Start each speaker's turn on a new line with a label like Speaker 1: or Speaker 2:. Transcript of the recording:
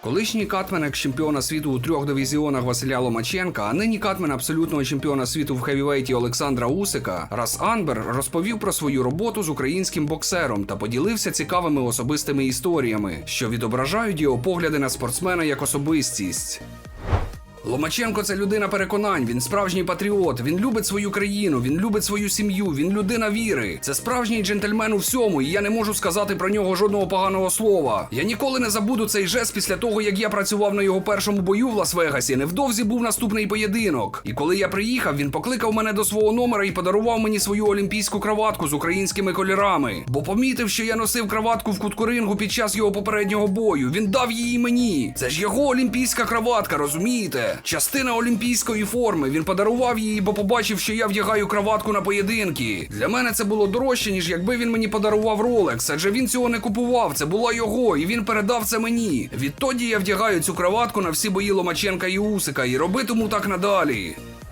Speaker 1: Колишній катмен екс-чемпіона світу у трьох дивізіонах Василя Ломаченка, а нині катмен абсолютного чемпіона світу в хевівейті Олександра Усика, Рас Анбер розповів про свою роботу з українським боксером та поділився цікавими особистими історіями, що відображають його погляди на спортсмена як особистість. Ломаченко це людина переконань, він справжній патріот, він любить свою країну, він любить свою сім'ю, він людина віри. Це справжній джентльмен у всьому, і я не можу сказати про нього жодного поганого слова. Я ніколи не забуду цей жест після того, як я працював на його першому бою в Лас-Вегасі. Невдовзі був наступний поєдинок. І коли я приїхав, він покликав мене до свого номера і подарував мені свою олімпійську краватку з українськими кольорами. Бо помітив, що я носив краватку в кутку рингу під час його попереднього бою. Він дав її мені. Це ж його олімпійська краватка, розумієте? Частина олімпійської форми. Він подарував її, бо побачив, що я вдягаю краватку на поєдинки. Для мене це було дорожче, ніж якби він мені подарував Rolex, адже він цього не купував. Це була його, і він передав це мені. Відтоді я вдягаю цю краватку на всі бої Ломаченка і Усика і робитиму так надалі.